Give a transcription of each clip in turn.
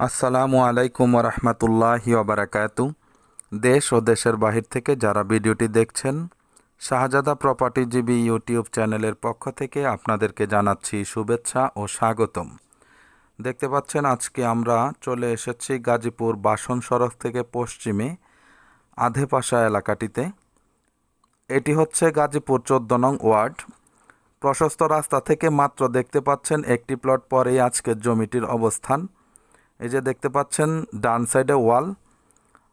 আসসালামু আলাইকুম রহমতুল্লাহি ওবরাকাতু। দেশ ও দেশের বাহির থেকে যারা ভিডিওটি দেখছেন, শাহজাদা প্রপার্টিজীবী ইউটিউব চ্যানেলের পক্ষ থেকে আপনাদেরকে জানাচ্ছি শুভেচ্ছা ও স্বাগতম। দেখতে পাচ্ছেন, আজকে আমরা চলে এসেছি গাজীপুর বাসন সড়ক থেকে পশ্চিমে আধেপাশা এলাকাটিতে। এটি হচ্ছে গাজীপুর চোদ্দ নং ওয়ার্ড। প্রশস্ত রাস্তা থেকে মাত্র দেখতে পাচ্ছেন, একটি প্লট পরেই আজকের জমিটির অবস্থান। এই যে দেখতে পাচ্ছেন, ডান সাইডে ওয়াল,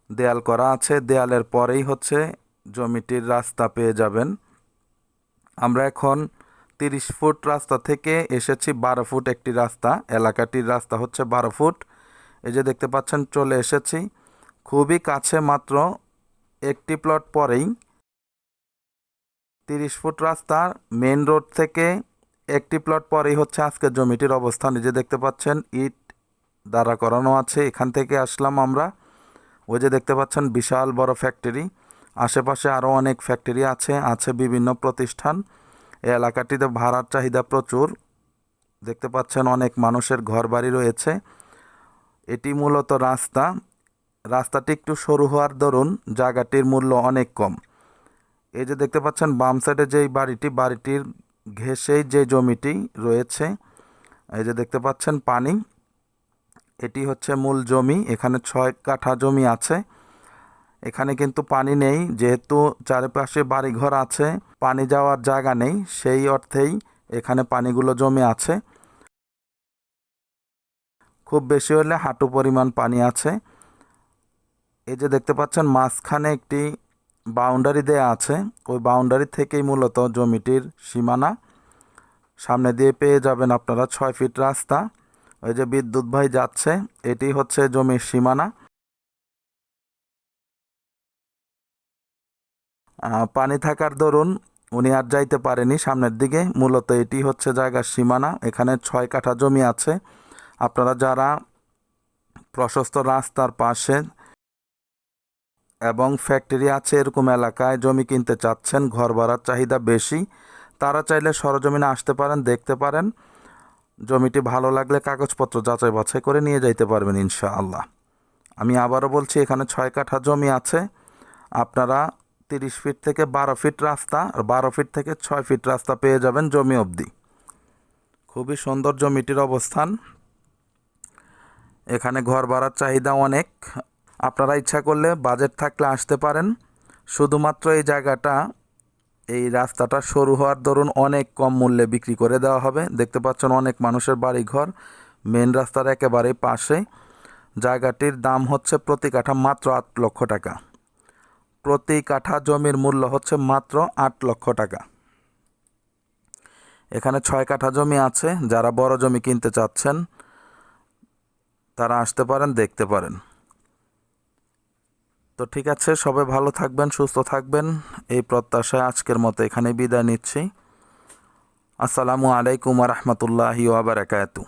দেয়াল করা আছে। দেয়ালের পরেই হচ্ছে জমিটির রাস্তা পেয়ে যাবেন। আমরা এখন তিরিশ ফুট রাস্তা থেকে এসেছি, বারো ফুট একটি রাস্তা, এলাকাটির রাস্তা হচ্ছে বারো ফুট। এই যে দেখতে পাচ্ছেন, চলে এসেছি। খুবই কাছে মাত্র একটি প্লট পরেই তিরিশ ফুট রাস্তা মেন রোড থেকে একটি প্লট পরেই হচ্ছে আজকের জমিটির অবস্থান। এই যে দেখতে পাচ্ছেন, ইট দ্বারা করানো আছে। এখান থেকে আসলাম আমরা। ওই যে দেখতে পাচ্ছেন, বিশাল বড় ফ্যাক্টরি আশেপাশে আরও অনেক ফ্যাক্টরি আছে আছে বিভিন্ন প্রতিষ্ঠান। এই এলাকাটিতে ভাড়ার চাহিদা প্রচুর। দেখতে পাচ্ছেন, অনেক মানুষের ঘর বাড়ি রয়েছে। এটি মূলত রাস্তা। রাস্তাটি একটু সরু হওয়ার দরুন জায়গাটির মূল্য অনেক কম। এই যে দেখতে পাচ্ছেন, বাম সাইডে যেই বাড়িটি, বাড়িটির ঘেসেই যে জমিটি রয়েছে, এই যে দেখতে পাচ্ছেন, পানি। এটি হচ্ছে মূল জমি, এখানে ছয় কাঠা জমি আছে। এখানে কিন্তু পানি নেই, যেহেতু চারিপাশে বাড়িঘর আছে, পানি যাওয়ার জায়গা নেই, সেই অর্থেই এখানে পানিগুলো জমে আছে। খুব বেশি হলে হাঁটু পরিমাণ পানি আছে। এই যে দেখতে পাচ্ছেন, মাঝখানে একটি বাউন্ডারি দেয়া আছে। ওই বাউন্ডারি থেকেই মূলত জমিটির সীমানা। সামনে দিয়ে পেয়ে যাবেন আপনারা ছয় ফিট রাস্তা। ওই যে বিদ্যুৎ ভাই যাচ্ছে, এটি হচ্ছে জমির সীমানা। পানি থাকার দরুন উনি আর যাইতে পারেনি সামনের দিকে, মূলত এটি হচ্ছে জায়গার সীমানা, এখানে ছয় কাঠা জমি আছে। আপনারা যারা প্রশস্ত রাস্তার পাশে এবং ফ্যাক্টরি আছে এরকম এলাকায় জমি কিনতে চাচ্ছেন ঘর ভাড়ার চাহিদা বেশি, তারা চাইলে সরজমিনে আসতে পারেন, দেখতে পারেন। জমিটি ভালো লাগলে কাগজপত্র যাচাই বাছাই করে নিয়ে যাইতে পারবেন ইনশাআল্লাহ। আমি আবারও বলছি, এখানে ছয় কাঠা জমি আছে। আপনারা তিরিশ ফিট থেকে বারো ফিট রাস্তা আর বারো ফিট থেকে ছয় ফিট রাস্তা পেয়ে যাবেন জমি অবধি। খুবই সুন্দর জমিটির অবস্থান। এখানে ঘর ভাড়ার চাহিদা অনেক। আপনারা ইচ্ছা করলে বাজেট থাকলে আসতে পারেন। শুধুমাত্র এই জায়গাটা এই রাস্তাটা সরু হওয়ার দরুন অনেক কম মূল্যে বিক্রি করে দেওয়া হবে। দেখতে পাচ্ছেন অনেক মানুষের বাড়ি ঘর মেন রাস্তার একেবারেই পাশে জায়গাটির দাম হচ্ছে প্রতি কাঠা মাত্র আট লক্ষ টাকা। প্রতি কাঠা জমির মূল্য হচ্ছে মাত্র আট লক্ষ টাকা। এখানে ছয় কাঠা জমি আছে। যারা বড় জমি কিনতে চাচ্ছেন, তারা আসতে পারেন, দেখতে পারেন। তো ঠিক আছে, সবাই ভালো থাকবেন, সুস্থ থাকবেন। এই প্রত্যাশায় আজকের মতো এখানে বিদায় নিচ্ছি। আসসালামু আলাইকুম আবার ওয়াবারাকাতু